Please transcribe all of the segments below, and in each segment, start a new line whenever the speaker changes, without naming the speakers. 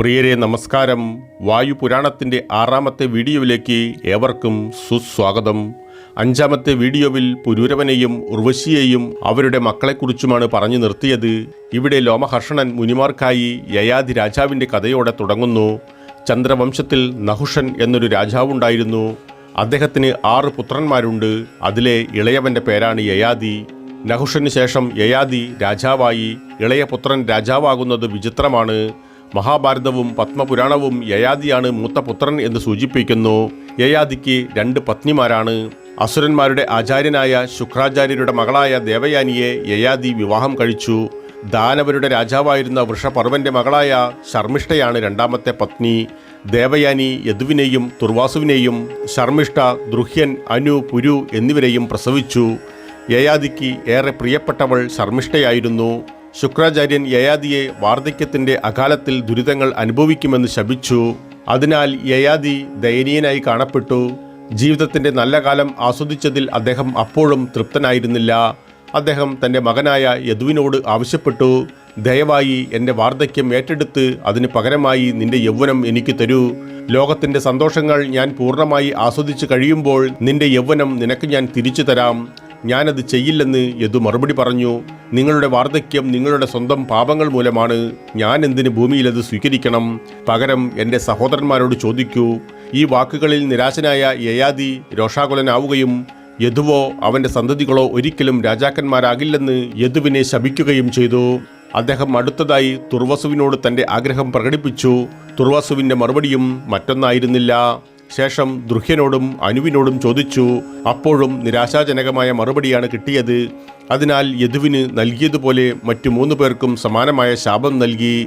പ്രിയരെ നമസ്കാരം. വായു പുരാണത്തിന്റെ ആറാമത്തെ വീഡിയോയിലേക്ക് ഏവർക്കും സുസ്വാഗതം. അഞ്ചാമത്തെ വീഡിയോവിൽ പുരൂരവനെയും ഉർവശിയെയും അവരുടെ മക്കളെക്കുറിച്ചുമാണ് പറഞ്ഞു നിർത്തിയത്. ഇവിടെ ലോമഹർഷണൻ മുനിമാർക്കായി യയാതി രാജാവിന്റെ കഥയോടെ തുടങ്ങുന്നു. ചന്ദ്രവംശത്തിൽ നഹുഷൻ എന്നൊരു രാജാവുണ്ടായിരുന്നു അദ്ദേഹത്തിന് ആറ് പുത്രന്മാരുണ്ട്. അതിലെ ഇളയവന്റെ പേരാണ് യയാതി നഹുഷന് ശേഷം യയാതി രാജാവായി. ഇളയ പുത്രൻ രാജാവാകുന്നത് വിചിത്രമാണ്. മഹാഭാരതവും പത്മപുരാണവും യയാതിയാണ് മൂത്ത പുത്രൻ എന്ന് സൂചിപ്പിക്കുന്നു. യയാദിക്ക് രണ്ട് പത്നിമാരാണ്. അസുരന്മാരുടെ ആചാര്യനായ ശുക്രാചാര്യരുടെ മകളായ ദേവയാനിയെ യയാദി വിവാഹം കഴിച്ചു. ദാനവരുടെ രാജാവായിരുന്ന വൃഷപർവന്റെ മകളായ ശർമ്മിഷ്ഠയാണ് രണ്ടാമത്തെ പത്നി. ദേവയാനി യദുവിനെയും തുർവാസുവിനെയും ശർമ്മിഷ്ഠ ദൃഹ്യൻ അനു പുരു എന്നിവരെയും പ്രസവിച്ചു. യയാദിക്ക് ഏറെ പ്രിയപ്പെട്ടവൾ ശർമ്മിഷ്ഠയായിരുന്നു. ശുക്രാചാര്യൻ യയാദിയെ വാർദ്ധക്യത്തിന്റെ അകാലത്തിൽ ദുരിതങ്ങൾ അനുഭവിക്കുമെന്ന് ശപിച്ചു. അതിനാൽ യയാദി ദയനീയനായി കാണപ്പെട്ടു. ജീവിതത്തിന്റെ നല്ല കാലം ആസ്വദിച്ചതിൽ അദ്ദേഹം അപ്പോഴും തൃപ്തനായിരുന്നില്ല. അദ്ദേഹം തന്റെ മകനായ യദുവിനോട് ആവശ്യപ്പെട്ടു ദയവായി എന്റെ വാർദ്ധക്യം ഏറ്റെടുത്ത് അതിന് പകരമായി നിന്റെ യൗവനം എനിക്ക് തരൂ. ലോകത്തിന്റെ സന്തോഷങ്ങൾ ഞാൻ പൂർണമായി ആസ്വദിച്ചു കഴിയുമ്പോൾ നിന്റെ യൗവനം നിനക്ക് ഞാൻ തിരിച്ചു തരാം. ഞാനത് ചെയ്യില്ലെന്ന് യദു മറുപടി പറഞ്ഞു. നിങ്ങളുടെ വാർദ്ധക്യം നിങ്ങളുടെ സ്വന്തം പാപങ്ങൾ മൂലമാണ്. ഞാൻ എന്തിന് ഭൂമിയിൽ അത് സ്വീകരിക്കണം? പകരം എന്റെ സഹോദരന്മാരോട് ചോദിക്കൂ. ഈ വാക്കുകളിൽ നിരാശനായ യയാദി രോഷാകുലനാവുകയും യദുവോ അവന്റെ സന്തതികളോ ഒരിക്കലും രാജാക്കന്മാരാകില്ലെന്ന് യദുവിനെ ശപിക്കുകയും ചെയ്തു. അദ്ദേഹം അടുത്തതായി തുർവസുവിനോട് തന്റെ ആഗ്രഹം പ്രകടിപ്പിച്ചു. തുർവസുവിന്റെ മറുപടിയും മറ്റൊന്നായിരുന്നില്ല. ശേഷം ദൃഹ്യനോടും അനുവിനോടും ചോദിച്ചു അപ്പോഴും നിരാശാജനകമായ മറുപടിയാണ് കിട്ടിയത്. അതിനാൽ യദുവിന് നൽകിയതുപോലെ മറ്റു മൂന്ന് പേർക്കും സമാനമായ ശാപം നൽകി.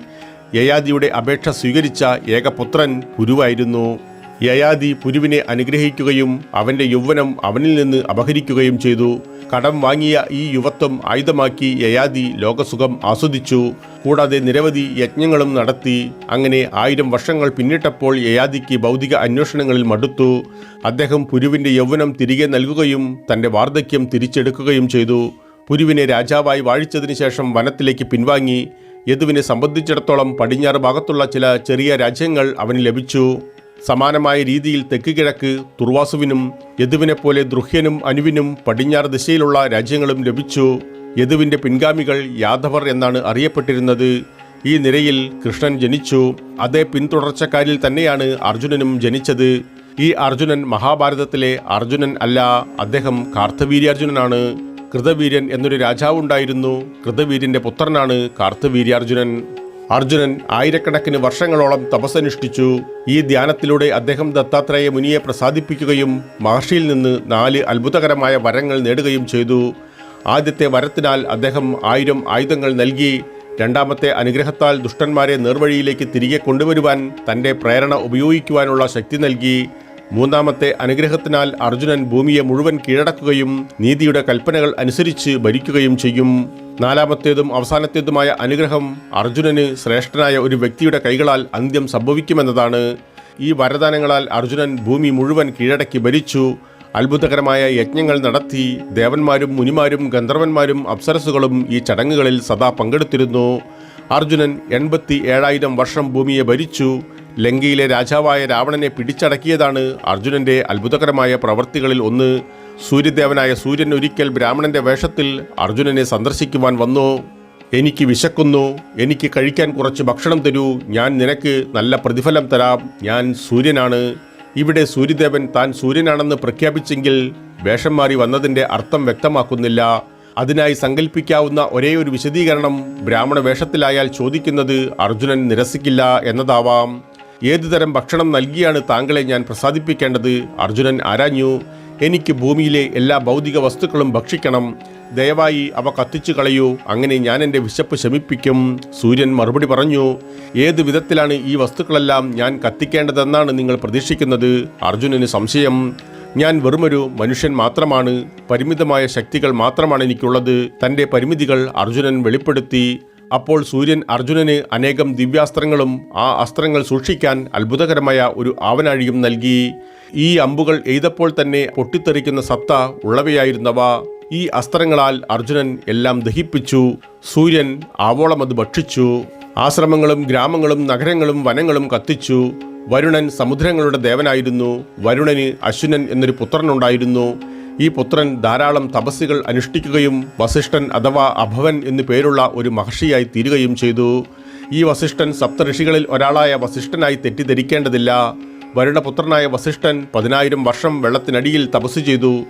യയാദിയുടെ അപേക്ഷ സ്വീകരിച്ച ഏകപുത്രൻ പുരുവായിരുന്നു യയാദി പുരുവിനെ അനുഗ്രഹിക്കുകയും അവന്റെ യൗവനം അവനിൽ നിന്ന് അപഹരിക്കുകയും ചെയ്തു. കടം വാങ്ങിയ ഈ യുവത്വം ആയുധമാക്കി യയാദി ലോകസുഖം ആസ്വദിച്ചു. കൂടാതെ നിരവധി യജ്ഞങ്ങളും നടത്തി. അങ്ങനെ ആയിരം വർഷങ്ങൾ പിന്നിട്ടപ്പോൾ യയാദിക്ക് ഭൗതിക അന്വേഷണങ്ങളിൽ മടുത്തു. അദ്ദേഹം പുരുവിന്റെ യൗവനം തിരികെ നൽകുകയും തന്റെ വാർദ്ധക്യം തിരിച്ചെടുക്കുകയും ചെയ്തു. പുരുവിനെ രാജാവായി വാഴിച്ചതിനു ശേഷം വനത്തിലേക്ക് പിൻവാങ്ങി. യദുവിനെ സംബന്ധിച്ചിടത്തോളം പടിഞ്ഞാറ് ഭാഗത്തുള്ള ചില ചെറിയ രാജ്യങ്ങൾ അവന് ലഭിച്ചു. സമാനമായ രീതിയിൽ തെക്ക് കിഴക്ക് തുർവാസുവിനും യദുവിനെപ്പോലെ ദൃഹ്യനും അനുവിനും പടിഞ്ഞാറ് ദിശയിലുള്ള രാജ്യങ്ങളും ലഭിച്ചു. യദുവിന്റെ പിൻഗാമികൾ യാദവർ എന്നാണ് അറിയപ്പെട്ടിരുന്നത്. ഈ നിരയിൽ കൃഷ്ണൻ ജനിച്ചു. അതേ പിന്തുടർച്ചക്കാരിൽ തന്നെയാണ് അർജുനനും ജനിച്ചത്. ഈ അർജുനൻ മഹാഭാരതത്തിലെ അർജുനൻ അല്ല അദ്ദേഹം കാർത്തവീര്യാർജുനനാണ്. കൃതവീര്യൻ എന്നൊരു രാജാവുണ്ടായിരുന്നു. കൃതവീര്യന്റെ പുത്രനാണ് കാർത്തവീര്യാർജുനൻ. അർജുനൻ ആയിരക്കണക്കിന് വർഷങ്ങളോളം തപസ്സനുഷ്ഠിച്ചു. ഈ ധ്യാനത്തിലൂടെ അദ്ദേഹം ദത്താത്രേയ മുനിയെ പ്രസാദിപ്പിക്കുകയും മഹർഷിയിൽ നിന്ന് നാല് അത്ഭുതകരമായ വരങ്ങൾ നേടുകയും ചെയ്തു. ആദ്യത്തെ വരത്തിനാൽ അദ്ദേഹം ആയിരം ആയുധങ്ങൾ നൽകി. രണ്ടാമത്തെ അനുഗ്രഹത്താൽ ദുഷ്ടന്മാരെ നേർവഴിയിലേക്ക് തിരികെ കൊണ്ടുവരുവാൻ തന്റെ പ്രേരണ ഉപയോഗിക്കുവാനുള്ള ശക്തി നൽകി. മൂന്നാമത്തെ അനുഗ്രഹത്തിനാൽ അർജുനൻ ഭൂമിയെ മുഴുവൻ കീഴടക്കുകയും നീതിയുടെ കൽപ്പനകൾ അനുസരിച്ച് ഭരിക്കുകയും ചെയ്യും. നാലാമത്തേതും അവസാനത്തേതുമായ അനുഗ്രഹം അർജുനന് ശ്രേഷ്ഠനായ ഒരു വ്യക്തിയുടെ കൈകളാൽ അന്ത്യം സംഭവിക്കുമെന്നതാണ്. ഈ വരദാനങ്ങളാൽ അർജുനൻ ഭൂമി മുഴുവൻ കീഴടക്കി ഭരിച്ചു. അത്ഭുതകരമായ യജ്ഞങ്ങൾ നടത്തി. ദേവന്മാരും മുനിമാരും ഗന്ധർവന്മാരും അപ്സരസുകളും ഈ ചടങ്ങുകളിൽ സദാ പങ്കെടുത്തിരുന്നു. അർജുനൻ എൺപത്തി ഏഴായിരം വർഷം ഭൂമിയെ ഭരിച്ചു. ലങ്കയിലെ രാജാവായ രാവണനെ പിടിച്ചടക്കിയതാണ് അർജുനന്റെ അത്ഭുതകരമായ പ്രവൃത്തികളിൽ ഒന്ന്. സൂര്യദേവനായ സൂര്യൻ ഒരിക്കൽ ബ്രാഹ്മണന്റെ വേഷത്തിൽ അർജുനനെ സന്ദർശിക്കുവാൻ വന്നു. എനിക്ക് വിശക്കുന്നു. എനിക്ക് കഴിക്കാൻ കുറച്ച് ഭക്ഷണം തരൂ. ഞാൻ നിനക്ക് നല്ല പ്രതിഫലം തരാം. ഞാൻ സൂര്യനാണ്. ഇവിടെ സൂര്യദേവൻ താൻ സൂര്യനാണെന്ന് പ്രഖ്യാപിച്ചെങ്കിൽ വേഷം മാറി വന്നതിന്റെ അർത്ഥം വ്യക്തമാക്കുന്നില്ല. അതിനായി സങ്കല്പിക്കാവുന്ന ഒരേ ഒരു വിശദീകരണം ബ്രാഹ്മണ വേഷത്തിലായാൽ ചോദിക്കുന്നത് അർജുനൻ നിരസിക്കില്ല എന്നതാവാം. ഏതുതരം ഭക്ഷണം നൽകിയാണ് താങ്കളെ ഞാൻ പ്രസാദിപ്പിക്കേണ്ടത്? അർജുനൻ ആരാഞ്ഞു? എനിക്ക് ഭൂമിയിലെ എല്ലാ ഭൗതിക വസ്തുക്കളും ഭക്ഷിക്കണം. ദയവായി അവ കത്തിച്ചു കളയൂ. അങ്ങനെ ഞാൻ എന്റെ വിശപ്പ് ശമിപ്പിക്കും. സൂര്യൻ മറുപടി പറഞ്ഞു ഏത് വിധത്തിലാണ് ഈ വസ്തുക്കളെല്ലാം ഞാൻ കത്തിക്കേണ്ടതെന്നാണ് നിങ്ങൾ പ്രതീക്ഷിക്കുന്നത്? അർജുനന് സംശയം ഞാൻ വെറുമൊരു മനുഷ്യൻ മാത്രമാണ്. പരിമിതമായ ശക്തികൾ മാത്രമാണ് എനിക്കുള്ളത്. തന്റെ പരിമിതികൾ അർജുനൻ വെളിപ്പെടുത്തി അപ്പോൾ സൂര്യൻ അർജുനന് അനേകം ദിവ്യാസ്ത്രങ്ങളും ആ അസ്ത്രങ്ങൾ സൂക്ഷിക്കാൻ അത്ഭുതകരമായ ഒരു ആവനാഴിയും നൽകി. ഈ അമ്പുകൾ എയ്തപ്പോൾ തന്നെ പൊട്ടിത്തെറിക്കുന്ന സത്ത ഉള്ളവയായിരുന്നവ. ഈ അസ്ത്രങ്ങളാൽ അർജുനൻ എല്ലാം ദഹിപ്പിച്ചു. സൂര്യൻ ആവോളം അത് ഭക്ഷിച്ചു. ആശ്രമങ്ങളും ഗ്രാമങ്ങളും നഗരങ്ങളും വനങ്ങളും കത്തിച്ചു. വരുണൻ സമുദ്രങ്ങളുടെ ദേവനായിരുന്നു. വരുണന് അശ്വിനൻ എന്നൊരു പുത്രനുണ്ടായിരുന്നു. ഈ പുത്രൻ ധാരാളം തപസ്സികൾ അനുഷ്ഠിക്കുകയും വസിഷ്ഠൻ അഥവാ അഭവൻ എന്നു പേരുള്ള ഒരു മഹർഷിയായി തീരുകയും ചെയ്തു. ഈ വസിഷ്ഠൻ സപ്തഋഷികളിൽ ഒരാളായ വസിഷ്ഠനായി തെറ്റിദ്ധരിക്കേണ്ടതില്ല. വരുണപുത്രനായ വസിഷ്ഠൻ പതിനായിരം വർഷം വെള്ളത്തിനടിയിൽ തപസ് ചെയ്തു.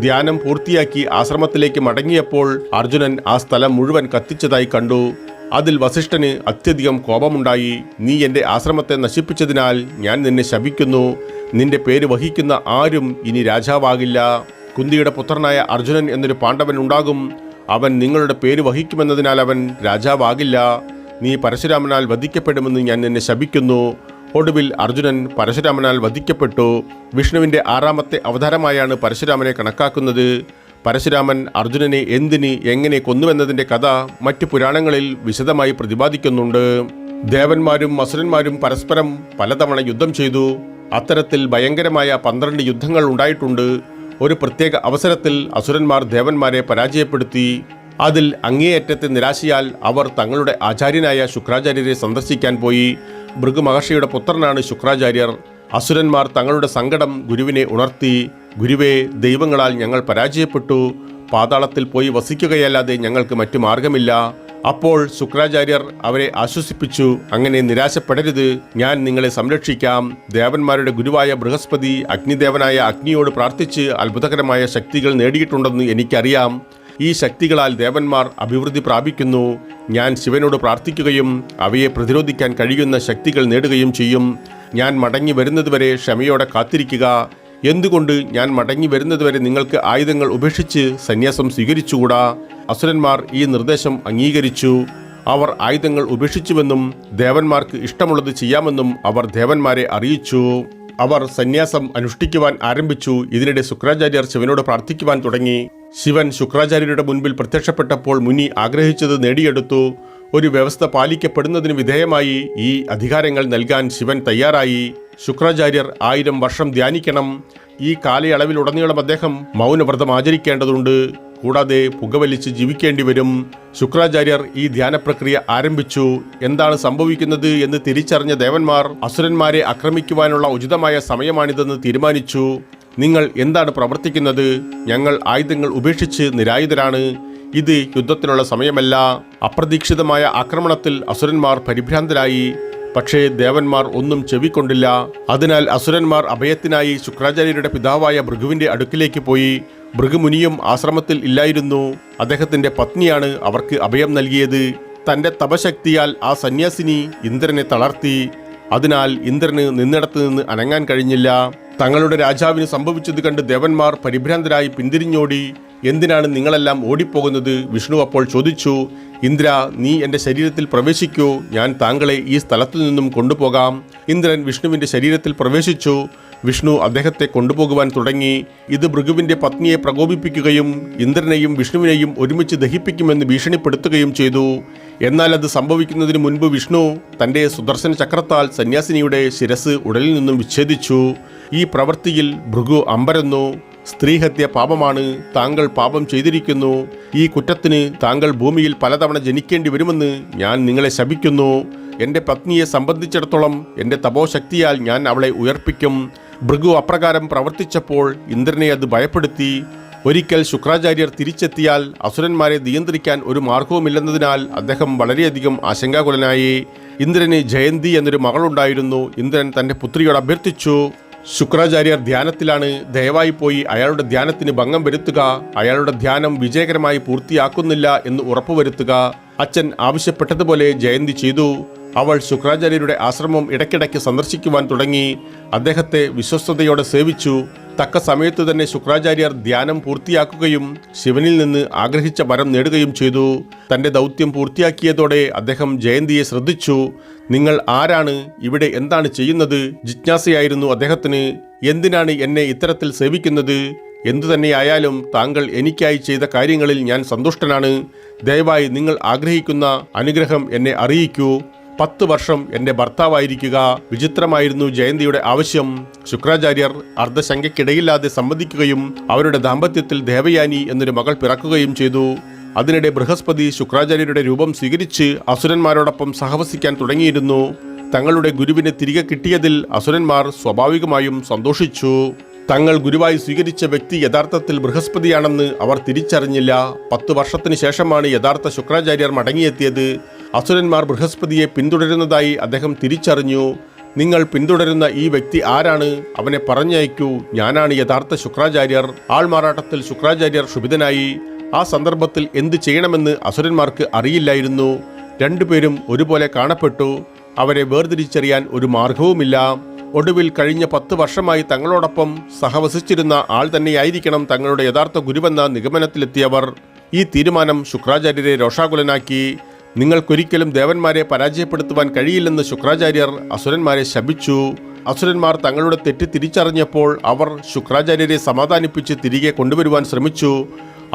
ധ്യാനം പൂർത്തിയാക്കി ആശ്രമത്തിലേക്ക് മടങ്ങിയപ്പോൾ അർജുനൻ ആ സ്ഥലം മുഴുവൻ കത്തിച്ചതായി കണ്ടു. അതിൽ വസിഷ്ഠന് അത്യധികം കോപമുണ്ടായി. നീ എന്റെ ആശ്രമത്തെ നശിപ്പിച്ചതിനാൽ ഞാൻ നിന്നെ ശപിക്കുന്നു. നിന്റെ പേര് വഹിക്കുന്ന ആരും ഇനി രാജാവാകില്ല. കുന്തിയുടെ പുത്രനായ അർജുനൻ എന്നൊരു പാണ്ഡവൻ ഉണ്ടാകും. അവൻ നിങ്ങളുടെ പേര് വഹിക്കുമെന്നതിനാൽ അവൻ രാജാവാകില്ല. നീ പരശുരാമനാൽ വധിക്കപ്പെടുമെന്ന് ഞാൻ നിന്നെ ശപിക്കുന്നു. ഒടുവിൽ അർജുനൻ പരശുരാമനാൽ വധിക്കപ്പെട്ടു. വിഷ്ണുവിന്റെ ആറാമത്തെ അവതാരമായാണ് പരശുരാമനെ കണക്കാക്കുന്നത്. പരശുരാമൻ അർജുനനെ എന്തിന് എങ്ങനെ കൊന്നുവെന്നതിന്റെ കഥ മറ്റു പുരാണങ്ങളിൽ വിശദമായി പ്രതിപാദിക്കുന്നുണ്ട്. ദേവന്മാരും അസുരന്മാരും പരസ്പരം പലതവണ യുദ്ധം ചെയ്തു. അത്തരത്തിൽ ഭയങ്കരമായ പന്ത്രണ്ട് യുദ്ധങ്ങൾ ഉണ്ടായിട്ടുണ്ട്. ഒരു പ്രത്യേക അവസരത്തിൽ അസുരന്മാർ ദേവന്മാരെ പരാജയപ്പെടുത്തി. അതിൽ അങ്ങേയറ്റത്തെ നിരാശയാൽ അവർ തങ്ങളുടെ ആചാര്യനായ ശുക്രാചാര്യരെ സന്ദർശിക്കാൻ പോയി. ഭൃഗുമഹർഷിയുടെ പുത്രനാണ് ശുക്രാചാര്യർ. അസുരന്മാർ തങ്ങളുടെ സങ്കടം ഗുരുവിനെ ഉണർത്തി. ഗുരുവേ ദൈവങ്ങളാൽ ഞങ്ങൾ പരാജയപ്പെട്ടു. പാതാളത്തിൽ പോയി വസിക്കുകയല്ലാതെ ഞങ്ങൾക്ക് മറ്റു മാർഗമില്ല. അപ്പോൾ ശുക്രാചാര്യർ അവരെ ആശ്വസിപ്പിച്ചു. അങ്ങനെ നിരാശപ്പെടരുത്. ഞാൻ നിങ്ങളെ സംരക്ഷിക്കാം. ദേവന്മാരുടെ ഗുരുവായ ബൃഹസ്പതി അഗ്നിദേവനായ അഗ്നിയോട് പ്രാർത്ഥിച്ച് അത്ഭുതകരമായ ശക്തികൾ നേടിയിട്ടുണ്ടെന്ന് എനിക്കറിയാം. ഈ ശക്തികളാൽ ദേവന്മാർ അഭിവൃദ്ധി പ്രാപിക്കുന്നു. ഞാൻ ശിവനോട് പ്രാർത്ഥിക്കുകയും അവയെ പ്രതിരോധിക്കാൻ കഴിയുന്ന ശക്തികൾ നേടുകയും ചെയ്യും. ഞാൻ മടങ്ങി വരുന്നതുവരെ ക്ഷമയോടെ കാത്തിരിക്കുക. എന്തുകൊണ്ട് ഞാൻ മടങ്ങി വരുന്നതുവരെ നിങ്ങൾക്ക് ആയുധങ്ങൾ ഉപേക്ഷിച്ച് സന്യാസം സ്വീകരിച്ചുകൂടാ? അസുരന്മാർ ഈ നിർദ്ദേശം അംഗീകരിച്ചു. അവർ ആയുധങ്ങൾ ഉപേക്ഷിച്ചുവെന്നും ദേവന്മാർക്ക് ഇഷ്ടമുള്ളത് ചെയ്യാമെന്നും അവർ ദേവന്മാരെ അറിയിച്ചു. അവർ സന്യാസം അനുഷ്ഠിക്കുവാൻ ആരംഭിച്ചു. ഇതിനിടെ ശുക്രാചാര്യർ ശിവനോട് പ്രാർത്ഥിക്കുവാൻ തുടങ്ങി. ശിവൻ ശുക്രാചാര്യരുടെ മുൻപിൽ പ്രത്യക്ഷപ്പെട്ടപ്പോൾ മുനി ആഗ്രഹിച്ചത് നേടിയെടുത്തു. ഒരു വ്യവസ്ഥ പാലിക്കപ്പെടുന്നതിന് വിധേയമായി ഈ അധികാരങ്ങൾ നൽകാൻ ശിവൻ തയ്യാറായി. ശുക്രാചാര്യർ ആയിരം വർഷം ധ്യാനിക്കണം. ഈ കാലയളവിലുടനീളം അദ്ദേഹം മൗനവ്രതം ആചരിക്കേണ്ടതുണ്ട്. കൂടാതെ പുകവലിച്ച് ജീവിക്കേണ്ടി വരും. ശുക്രാചാര്യർ ഈ ധ്യാന പ്രക്രിയ ആരംഭിച്ചു. എന്താണ് സംഭവിക്കുന്നത് എന്ന് തിരിച്ചറിഞ്ഞ ദേവന്മാർ അസുരന്മാരെ ആക്രമിക്കുവാനുള്ള ഉചിതമായ സമയമാണിതെന്ന് തീരുമാനിച്ചു. നിങ്ങൾ എന്താണ് പ്രവർത്തിക്കുന്നത്? ഞങ്ങൾ ആയുധങ്ങൾ ഉപേക്ഷിച്ച് നിരായുധരാണ്. ഇത് യുദ്ധത്തിനുള്ള സമയമല്ല. അപ്രതീക്ഷിതമായ ആക്രമണത്തിൽ അസുരന്മാർ പരിഭ്രാന്തരായി. പക്ഷേ ദേവന്മാർ ഒന്നും ചെവിക്കൊണ്ടില്ല. അതിനാൽ അസുരന്മാർ അഭയത്തിനായി ശുക്രാചാര്യരുടെ പിതാവായ ഭൃഗുവിന്റെ അടുക്കിലേക്ക് പോയി. ഭൃഗുമുനിയും ആശ്രമത്തിൽ ഇല്ലായിരുന്നു. അദ്ദേഹത്തിന്റെ പത്നിയാണ് അവർക്ക് അഭയം നൽകിയത്. തന്റെ തപശക്തിയാൽ ആ സന്യാസിനി ഇന്ദ്രനെ തളർത്തി. അതിനാൽ ഇന്ദ്രന് നിന്നിടത്ത് നിന്ന് അനങ്ങാൻ കഴിഞ്ഞില്ല. തങ്ങളുടെ രാജാവിന് സംഭവിച്ചത് കണ്ട് ദേവന്മാർ പരിഭ്രാന്തരായി പിന്തിരിഞ്ഞോടി. എന്തിനാണ് നിങ്ങളെല്ലാം ഓടിപ്പോകുന്നത്? വിഷ്ണു അപ്പോൾ ചോദിച്ചു. ഇന്ദ്ര നീ എന്റെ ശരീരത്തിൽ പ്രവേശിക്കൂ. ഞാൻ താങ്കളെ ഈ സ്ഥലത്തു നിന്നും കൊണ്ടുപോകാം. ഇന്ദ്രൻ വിഷ്ണുവിന്റെ ശരീരത്തിൽ പ്രവേശിച്ചു. വിഷ്ണു അദ്ദേഹത്തെ കൊണ്ടുപോകുവാൻ തുടങ്ങി. ഇത് ഭൃഗുവിന്റെ പത്നിയെ പ്രകോപിപ്പിക്കുകയും ഇന്ദ്രനെയും വിഷ്ണുവിനെയും ഒരുമിച്ച് ദഹിപ്പിക്കുമെന്ന് ഭീഷണിപ്പെടുത്തുകയും ചെയ്തു. എന്നാൽ അത് സംഭവിക്കുന്നതിന് മുൻപ് വിഷ്ണു തന്റെ സുദർശന ചക്രത്താൽ സന്യാസിനിയുടെ ശിരസ് ഉടലിൽ നിന്നും വിച്ഛേദിച്ചു. ഈ പ്രവൃത്തിയിൽ ഭൃഗു അമ്പരന്നു. സ്ത്രീഹത്യ പാപമാണ്. താങ്കൾ പാപം ചെയ്തിരിക്കുന്നു. ഈ കുറ്റത്തിന് താങ്കൾ ഭൂമിയിൽ പലതവണ ജനിക്കേണ്ടി വരുമെന്ന് ഞാൻ നിങ്ങളെ ശപിക്കുന്നു. എന്റെ പത്നിയെ സംബന്ധിച്ചിടത്തോളം എന്റെ തപോശക്തിയാൽ ഞാൻ അവളെ ഉയർപ്പിക്കും. ഭൃഗു അപ്രകാരം പ്രവർത്തിച്ചപ്പോൾ ഇന്ദ്രനെ അത് ഭയപ്പെടുത്തി. ഒരിക്കൽ ശുക്രാചാര്യർ തിരിച്ചെത്തിയാൽ അസുരന്മാരെ നിയന്ത്രിക്കാൻ ഒരു മാർഗവുമില്ലെന്നതിനാൽ അദ്ദേഹം വളരെയധികം ആശങ്കാകുലനായി. ഇന്ദ്രന് ജയന്തി എന്നൊരു മകളുണ്ടായിരുന്നു. ഇന്ദ്രൻ തന്റെ പുത്രിയോട് അഭ്യർത്ഥിച്ചു ശുക്രാചാര്യർ ധ്യാനത്തിലാണ്. ദയവായി പോയി അയാളുടെ ധ്യാനത്തിന് ഭംഗം വരുത്തുക. അയാളുടെ ധ്യാനം വിജയകരമായി പൂർത്തിയാക്കുന്നില്ല എന്ന് ഉറപ്പുവരുത്തുക. അച്ഛൻ ആവശ്യപ്പെട്ടതുപോലെ ജയന്തി ചെയ്തു. അവൾ ശുക്രാചാര്യരുടെ ആശ്രമം ഇടയ്ക്കിടയ്ക്ക് സന്ദർശിക്കുവാൻ തുടങ്ങി. അദ്ദേഹത്തെ വിശ്വസ്തയോടെ സേവിച്ചു. തക്ക സമയത്തു തന്നെ ശുക്രാചാര്യർ ധ്യാനം പൂർത്തിയാക്കുകയും ശിവനിൽ നിന്ന് ആഗ്രഹിച്ച വരം നേടുകയും ചെയ്തു. തന്റെ ദൗത്യം പൂർത്തിയാക്കിയതോടെ അദ്ദേഹം ജയന്തിയെ ശ്രദ്ധിച്ചു. നിങ്ങൾ ആരാണ്? ഇവിടെ എന്താണ് ചെയ്യുന്നത്? ജിജ്ഞാസയായിരുന്നു അദ്ദേഹത്തിന്. എന്തിനാണ് എന്നെ ഇത്തരത്തിൽ സേവിക്കുന്നത്? എന്തു തന്നെയായാലും താങ്കൾ എനിക്കായി ചെയ്ത കാര്യങ്ങളിൽ ഞാൻ സന്തുഷ്ടനാണ്. ദയവായി നിങ്ങൾ ആഗ്രഹിക്കുന്ന അനുഗ്രഹം എന്നെ അറിയിക്കൂ. പത്ത് വർഷം എന്റെ ഭർത്താവായിരിക്കുക. വിചിത്രമായിരുന്നു ജയന്തിയുടെ ആവശ്യം. ശുക്രാചാര്യർ അർദ്ധശങ്കയ്ക്കിടയില്ലാതെ സമ്മതിക്കുകയും അവരുടെ ദാമ്പത്യത്തിൽ ദേവയാനി എന്നൊരു മകൾ പിറക്കുകയും ചെയ്തു. അതിനിടെ ബൃഹസ്പതി ശുക്രാചാര്യരുടെ രൂപം സ്വീകരിച്ച് അസുരന്മാരോടൊപ്പം സഹവസിക്കാൻ തുടങ്ങിയിരുന്നു. തങ്ങളുടെ ഗുരുവിനെ തിരികെ കിട്ടിയതിൽ അസുരന്മാർ സ്വാഭാവികമായും സന്തോഷിച്ചു. തങ്ങൾ ഗുരുവായി സ്വീകരിച്ച വ്യക്തി യഥാർത്ഥത്തിൽ ബൃഹസ്പതിയാണെന്ന് അവർ തിരിച്ചറിഞ്ഞില്ല. പത്തു വർഷത്തിന് ശേഷമാണ് യഥാർത്ഥ ശുക്രാചാര്യർ മടങ്ങിയെത്തിയത്. അസുരന്മാർ ബൃഹസ്പതിയെ പിന്തുടരുന്നതായി അദ്ദേഹം തിരിച്ചറിഞ്ഞു. നിങ്ങൾ പിന്തുടരുന്ന ഈ വ്യക്തി ആരാണ്? അവനെ പറഞ്ഞയക്കൂ. ഞാനാണ് യഥാർത്ഥ ശുക്രാചാര്യർ. ആൾമാറാട്ടത്തിൽ ശുക്രാചാര്യർ ക്ഷുഭിതനായി. ആ സന്ദർഭത്തിൽ എന്ത് ചെയ്യണമെന്ന് അസുരന്മാർക്ക് അറിയില്ലായിരുന്നു. രണ്ടുപേരും ഒരുപോലെ കാണപ്പെട്ടു. അവരെ വേർതിരിച്ചറിയാൻ ഒരു മാർഗവുമില്ല. ഒടുവിൽ കഴിഞ്ഞ പത്ത് വർഷമായി തങ്ങളോടൊപ്പം സഹവസിച്ചിരുന്ന ആൾ തന്നെയായിരിക്കണം തങ്ങളുടെ യഥാർത്ഥ ഗുരുവെന്ന നിഗമനത്തിലെത്തിയവർ. ഈ തീരുമാനം ശുക്രാചാര്യരെ രോഷാകുലനാക്കി. നിങ്ങൾക്കൊരിക്കലും ദേവന്മാരെ പരാജയപ്പെടുത്തുവാൻ കഴിയില്ലെന്ന് ശുക്രാചാര്യർ അസുരന്മാരെ ശപിച്ചു. അസുരന്മാർ തങ്ങളുടെ തെറ്റ് തിരിച്ചറിഞ്ഞപ്പോൾ അവർ ശുക്രാചാര്യരെ സമാധാനിപ്പിച്ച് തിരികെ കൊണ്ടുവരുവാൻ ശ്രമിച്ചു.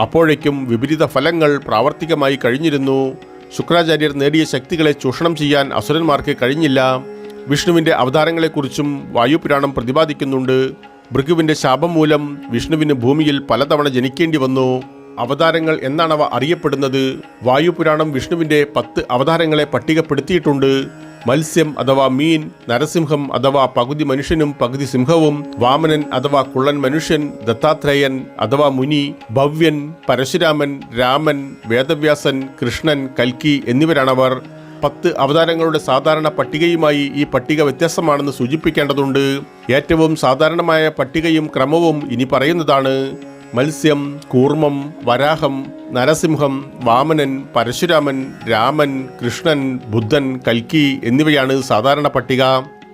അപ്പോഴേക്കും വിപരീത ഫലങ്ങൾ പ്രാവർത്തികമായി കഴിഞ്ഞിരുന്നു. ശുക്രാചാര്യർ നേടിയ ശക്തികളെ ചൂഷണം ചെയ്യാൻ അസുരന്മാർക്ക് കഴിഞ്ഞില്ല. വിഷ്ണുവിന്റെ അവതാരങ്ങളെക്കുറിച്ചും വായുപുരാണം പ്രതിപാദിക്കുന്നുണ്ട്. ഭൃഗുവിന്റെ ശാപം മൂലം വിഷ്ണുവിന് ഭൂമിയിൽ പലതവണ ജനിക്കേണ്ടി വന്നു. അവതാരങ്ങൾ എന്നാണവ അറിയപ്പെടുന്നത്. വായുപുരാണം വിഷ്ണുവിന്റെ പത്ത് അവതാരങ്ങളെ പട്ടികപ്പെടുത്തിയിട്ടുണ്ട്. മത്സ്യം അഥവാ മീൻ നരസിംഹം അഥവാ പകുതി മനുഷ്യനും പകുതി സിംഹവും വാമനൻ അഥവാ കുള്ളൻ മനുഷ്യൻ ദത്താത്രേയൻ അഥവാ മുനി ഭവ്യൻ പരശുരാമൻ രാമൻ വേദവ്യാസൻ കൃഷ്ണൻ കൽക്കി എന്നിവരാണവർ. പത്ത് അവതാരങ്ങളുടെ സാധാരണ പട്ടികയുമായി ഈ പട്ടിക വ്യത്യസ്തമാണെന്ന് സൂചിപ്പിക്കേണ്ടതുണ്ട്. ഏറ്റവും സാധാരണമായ പട്ടികയും ക്രമവും ഇനി പറയുന്നതാണ് മത്സ്യം കൂർമ്മം വരാഹം നരസിംഹം വാമനൻ പരശുരാമൻ രാമൻ കൃഷ്ണൻ ബുദ്ധൻ കൽക്കി എന്നിവയാണ് സാധാരണ പട്ടിക.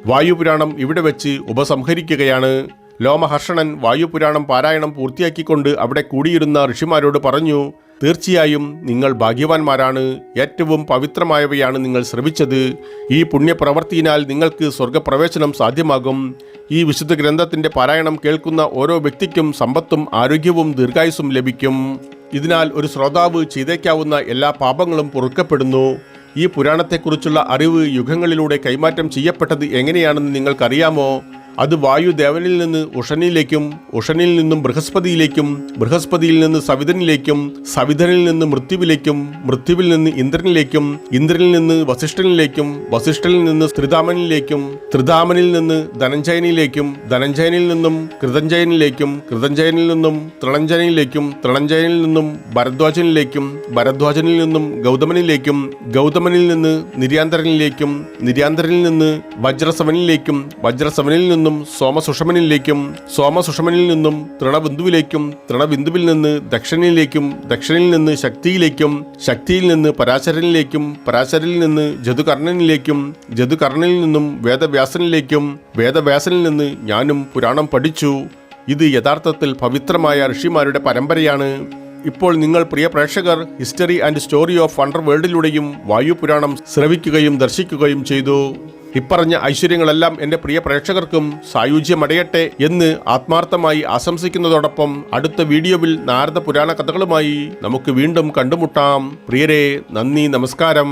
വായുപുരാണം ഇവിടെ വെച്ച് ഉപസംഹരിക്കുകയാണ്. ലോമഹർഷണൻ വായുപുരാണം പാരായണം പൂർത്തിയാക്കിക്കൊണ്ട് അവിടെ കൂടിയിരുന്ന ഋഷിമാരോട് പറഞ്ഞു തീർച്ചയായും നിങ്ങൾ ഭാഗ്യവാന്മാരാണ്. ഏറ്റവും പവിത്രമായവയാണ് നിങ്ങൾ ശ്രമിച്ചത് ഈ പുണ്യപ്രവർത്തിയിനാൽ നിങ്ങൾക്ക് സ്വർഗപ്രവേശനം സാധ്യമാകും. ഈ വിശുദ്ധ ഗ്രന്ഥത്തിന്റെ പാരായണം കേൾക്കുന്ന ഓരോ വ്യക്തിക്കും സമ്പത്തും ആരോഗ്യവും ദീർഘായുസും ലഭിക്കും. ഇതിനാൽ ഒരു ശ്രോതാവ് ചെയ്തേക്കാവുന്ന എല്ലാ പാപങ്ങളും പൊറുക്കപ്പെടുന്നു. ഈ പുരാണത്തെക്കുറിച്ചുള്ള അറിവ് യുഗങ്ങളിലൂടെ കൈമാറ്റം ചെയ്യപ്പെട്ടത് എങ്ങനെയാണെന്ന് നിങ്ങൾക്കറിയാമോ? അത് വായുദേവനിൽ നിന്ന് ഉഷനിലേക്കും ഉഷനിൽ നിന്നും ബൃഹസ്പതിയിലേക്കും ബൃഹസ്പതിയിൽ നിന്ന് സവിതനിലേക്കും സവിതനിൽ നിന്ന് മൃത്യുവിലേക്കും മൃത്യുവിൽ നിന്ന് ഇന്ദ്രനിലേക്കും ഇന്ദ്രനിൽ നിന്ന് വസിഷ്ഠനിലേക്കും വസിഷ്ഠനിൽ നിന്ന് ത്രിതാമനിലേക്കും ത്രിതാമനിൽ നിന്ന് ധനഞ്ജയനിലേക്കും ധനഞ്ജയനിൽ നിന്നും കൃതഞ്ജയനിലേക്കും കൃതഞ്ജയനിൽ നിന്നും തൃണഞ്ജയനിലേക്കും തൃണഞ്ജയനിൽ നിന്നും ഭരദ്വാജനിലേക്കും ഭരദ്വാജനിൽ നിന്നും ഗൗതമനിലേക്കും ഗൗതമനിൽ നിന്ന് നിര്യാന്തരനിലേക്കും നിര്യാന്തരനിൽ നിന്ന് വജ്രസവനിലേക്കും വജ്രസവനിൽ നിന്നും സോമസുഷമനിലേക്കും സോമസുഷമനിൽ നിന്നും തൃണബിന്ദുവിലേക്കും തൃണബിന്ദുവിൽ നിന്ന് ദക്ഷിണയിലേക്കും ദക്ഷിണയിൽ നിന്ന് ശക്തിയിലേക്കും ശക്തിയിൽ നിന്ന് പരാശരനിലേക്കും പരാശരനിൽ നിന്ന് ജതുകർണനിലേക്കും ജതുകർണനിൽ നിന്നും വേദവ്യാസനിലേക്കും വേദവ്യാസനിൽ നിന്ന് ഞാനും പുരാണം പഠിച്ചു. ഇത് യഥാർത്ഥത്തിൽ പവിത്രമായ ഋഷിമാരുടെ പരമ്പരയാണ്. ഇപ്പോൾ നിങ്ങൾ പ്രിയ പ്രേക്ഷകർ history and story of wonder വേൾഡിലൂടെയും വായുപുരാണം ശ്രവിക്കുകയും ദർശിക്കുകയും ചെയ്തു. ഇപ്പറഞ്ഞ ഐശ്വര്യങ്ങളെല്ലാം എന്റെ പ്രിയ പ്രേക്ഷകർക്കും സായുജ്യമടയട്ടെ എന്ന് ആത്മാർത്ഥമായി ആശംസിക്കുന്നതോടൊപ്പം അടുത്ത വീഡിയോയിൽ നാരദ പുരാണ കഥകളുമായി നമുക്ക് വീണ്ടും കണ്ടുമുട്ടാം. പ്രിയരെ നന്ദി നമസ്കാരം.